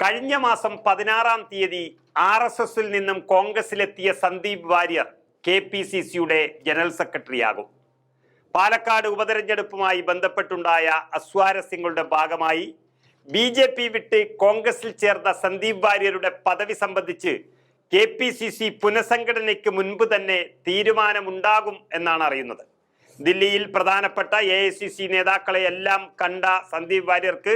കഴിഞ്ഞ മാസം പതിനാറാം തീയതി ആർ എസ് എസിൽ നിന്നും കോൺഗ്രസിലെത്തിയ Sandeep Varier K P C സിയുടെ ജനറൽ സെക്രട്ടറിയാകും. പാലക്കാട് ഉപതെരഞ്ഞെടുപ്പുമായി ബന്ധപ്പെട്ടുണ്ടായ അസ്വാരസ്യങ്ങളുടെ ഭാഗമായി ബി ജെ പി വിട്ട് കോൺഗ്രസിൽ ചേർന്ന സന്ദീപ് വാര്യരുടെ പദവി സംബന്ധിച്ച് കെ പി സി സി പുനഃസംഘടനയ്ക്ക് മുൻപ് തന്നെ തീരുമാനമുണ്ടാകും എന്നാണ് അറിയുന്നത്. ദില്ലിയിൽ പ്രധാനപ്പെട്ട എ ഐ സി സി നേതാക്കളെ എല്ലാം കണ്ട Sandeep വാര്യർക്ക്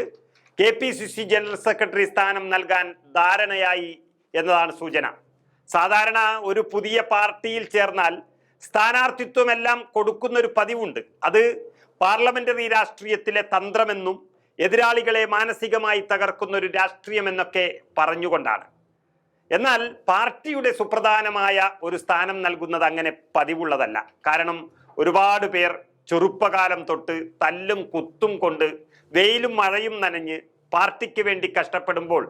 K P C C general secretary സ്ഥാനം നൽകാൻ ധാരണയായി എന്നതാണ് സൂചന. സാധാരണ ഒരു പുതിയ പാർട്ടിയിൽ ചേർന്നാൽ സ്ഥാനാർത്ഥിത്വമെല്ലാം കൊടുക്കുന്ന ഒരു പതിവുണ്ട്. അത് പാർലമെന്ററി രാഷ്ട്രീയത്തിലെ തന്ത്രമെന്നും എതിരാളികളെ മാനസികമായി തകർക്കുന്ന ഒരു രാഷ്ട്രീയമെന്നൊക്കെ പറഞ്ഞുകൊണ്ടാണ്. എന്നാൽ പാർട്ടിയുടെ സുപ്രധാനമായ ഒരു സ്ഥാനം നൽകുന്നത് അങ്ങനെ പതിവുള്ളതല്ല. കാരണം ഒരുപാട് പേർ ചെറുപ്പകാലം തൊട്ട് തല്ലും കുത്തും കൊണ്ട് വെയിലും മഴയും നനഞ്ഞ് പാർട്ടിക്ക് വേണ്ടി കഷ്ടപ്പെടുമ്പോൾ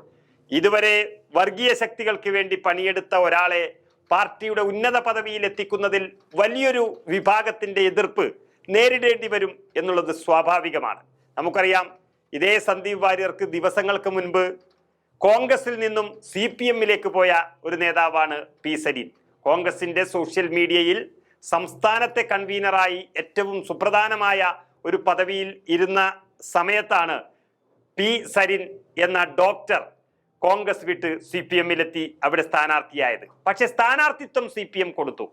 ഇതുവരെ വർഗീയ ശക്തികൾക്ക് വേണ്ടി പണിയെടുത്ത ഒരാളെ പാർട്ടിയുടെ ഉന്നത പദവിയിൽ എത്തിക്കുന്നതിൽ വലിയൊരു വിഭാഗത്തിന്റെ എതിർപ്പ് നേരിടേണ്ടി വരും എന്നുള്ളത് സ്വാഭാവികമാണ്. നമുക്കറിയാം ഇതേ സന്ദീപ് വാര്യർക്ക് ദിവസങ്ങൾക്ക് മുൻപ് കോൺഗ്രസിൽ നിന്നും സി പി എമ്മിലേക്ക് പോയ ഒരു നേതാവാണ് പി സരീൻ കോൺഗ്രസിന്റെ സോഷ്യൽ മീഡിയയിൽ സംസ്ഥാനത്തെ കൺവീനറായി ഏറ്റവും സുപ്രധാനമായ ഒരു പദവിയിൽ ഇരുന്ന സമയത്താണ് പി സരിൻ എന്ന ഡോക്ടർ കോൺഗ്രസ് വിട്ട് സി പി എമ്മിലെത്തി അവിടെ സ്ഥാനാർത്ഥിയായത്. പക്ഷെ സ്ഥാനാർത്ഥിത്വം സി പി എം കൊടുത്തു.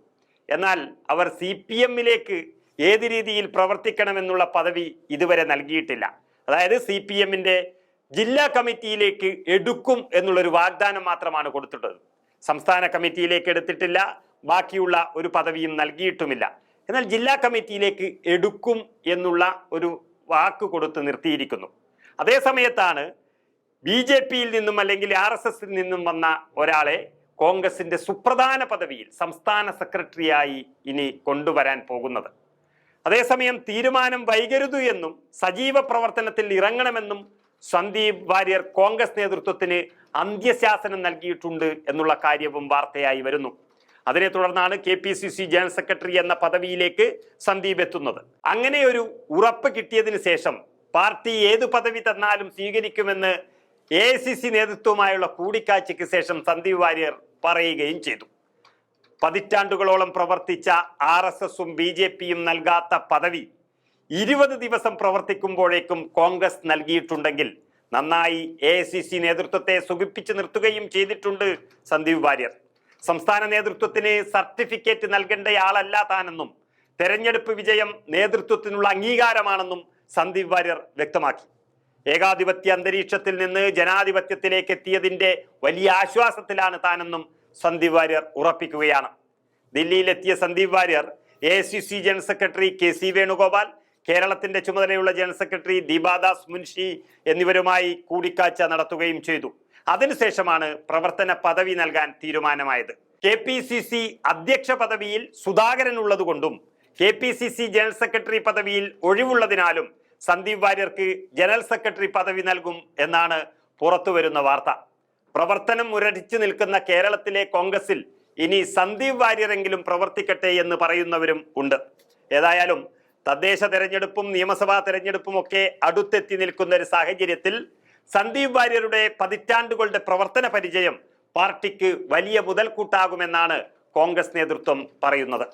എന്നാൽ അവർ സി പി എമ്മിലേക്ക് ഏത് രീതിയിൽ പ്രവർത്തിക്കണമെന്നുള്ള പദവി ഇതുവരെ നൽകിയിട്ടില്ല. അതായത് സി പി എമ്മിന്റെ ജില്ലാ കമ്മിറ്റിയിലേക്ക് എടുക്കും എന്നുള്ളൊരു വാഗ്ദാനം മാത്രമാണ് കൊടുത്തിട്ടത്. സംസ്ഥാന കമ്മിറ്റിയിലേക്ക് എടുത്തിട്ടില്ല ബാക്കിയുള്ള ഒരു പദവിയും നൽകിയിട്ടുമില്ല. എന്നാൽ ജില്ലാ കമ്മിറ്റിയിലേക്ക് എടുക്കും എന്നുള്ള ഒരു വാക്ക് കൊടുത്ത് നിർത്തിയിരിക്കുന്നു. അതേ സമയത്താണ് ബി ജെ പിയിൽ നിന്നും അല്ലെങ്കിൽ ആർ എസ് എസിൽ നിന്നും വന്ന ഒരാളെ കോൺഗ്രസിന്റെ സുപ്രധാന പദവിയിൽ സംസ്ഥാന സെക്രട്ടറിയായി ഇനി കൊണ്ടുവരാൻ പോകുന്നത്. അതേസമയം തീരുമാനം വൈകരുത് എന്നും സജീവ പ്രവർത്തനത്തിൽ ഇറങ്ങണമെന്നും സന്ദീപ് വാര്യർ കോൺഗ്രസ് നേതൃത്വത്തിന് അന്ത്യശാസനം നൽകിയിട്ടുണ്ട് എന്നുള്ള കാര്യവും വാർത്തയായി വരുന്നു. അതിനെ തുടർന്നാണ് K P C C general secretary എന്ന പദവിയിലേക്ക് സന്ദീപ് എത്തുന്നത്. അങ്ങനെ ഒരു ഉറപ്പ് കിട്ടിയതിന് ശേഷം പാർട്ടി ഏതു പദവി തന്നാലും സ്വീകരിക്കുമെന്ന് എ ഐ സി സി നേതൃത്വവുമായുള്ള കൂടിക്കാഴ്ചയ്ക്ക് ശേഷം സന്ദീപ് വാര്യർ പറയുകയും ചെയ്തു. പതിറ്റാണ്ടുകളോളം പ്രവർത്തിച്ച ആർ എസ് എസും ബി ജെ പിയും നൽകാത്ത പദവി ഇരുപത് ദിവസം പ്രവർത്തിക്കുമ്പോഴേക്കും കോൺഗ്രസ് നൽകിയിട്ടുണ്ടെങ്കിൽ നന്നായി എ ഐ സി സി നേതൃത്വത്തെ സുഖിപ്പിച്ചു നിർത്തുകയും ചെയ്തിട്ടുണ്ട് സന്ദീപ് വാര്യർ. സംസ്ഥാന നേതൃത്വത്തിന് സർട്ടിഫിക്കറ്റ് നൽകേണ്ടയാളല്ല താനെന്നും തെരഞ്ഞെടുപ്പ് വിജയം നേതൃത്വത്തിനുള്ള അംഗീകാരമാണെന്നും സന്ദീപ് വാര്യർ വ്യക്തമാക്കി. ഏകാധിപത്യ അന്തരീക്ഷത്തിൽ നിന്ന് ജനാധിപത്യത്തിലേക്ക് എത്തിയതിന്റെ വലിയ ആശ്വാസത്തിലാണ് താനെന്നും സന്ദീപ് വാര്യർ ഉറപ്പിക്കുകയാണ്. ദില്ലിയിലെത്തിയ Sandeep Warrier A C C general secretary K C Venugopal കേരളത്തിന്റെ ചുമതലയുള്ള ജനറൽ സെക്രട്ടറി ദീപാദാസ് മുൻഷി എന്നിവരുമായി കൂടിക്കാഴ്ച നടത്തുകയും ചെയ്തു. അതിനുശേഷമാണ് പ്രവർത്തന പദവി നൽകാൻ തീരുമാനമായത്. കെ പി സി സി അധ്യക്ഷ പദവിയിൽ Sudhakaran ഉള്ളതുകൊണ്ടും K P C C general secretary പദവിയിൽ ഒഴിവുള്ളതിനാലും സന്ദീപ് വാര്യർക്ക് ജനറൽ സെക്രട്ടറി പദവി നൽകും എന്നാണ് പുറത്തുവരുന്ന വാർത്ത. പ്രവർത്തനം മുരടിച്ചു നിൽക്കുന്ന കേരളത്തിലെ കോൺഗ്രസിൽ ഇനി സന്ദീപ് വാര്യരെങ്കിലും പ്രവർത്തിക്കട്ടെ എന്ന് പറയുന്നവരും ഉണ്ട്. ഏതായാലും തദ്ദേശ തെരഞ്ഞെടുപ്പും നിയമസഭാ തെരഞ്ഞെടുപ്പും ഒക്കെ അടുത്തെത്തി നിൽക്കുന്ന ഒരു സാഹചര്യത്തിൽ സന്ദീപ് വാര്യരുടെ പതിറ്റാണ്ടുകളുടെ പ്രവർത്തന പരിചയം പാർട്ടിക്ക് വലിയ മുതൽക്കൂട്ടാകുമെന്നാണ് കോൺഗ്രസ് നേതൃത്വം പറയുന്നത്.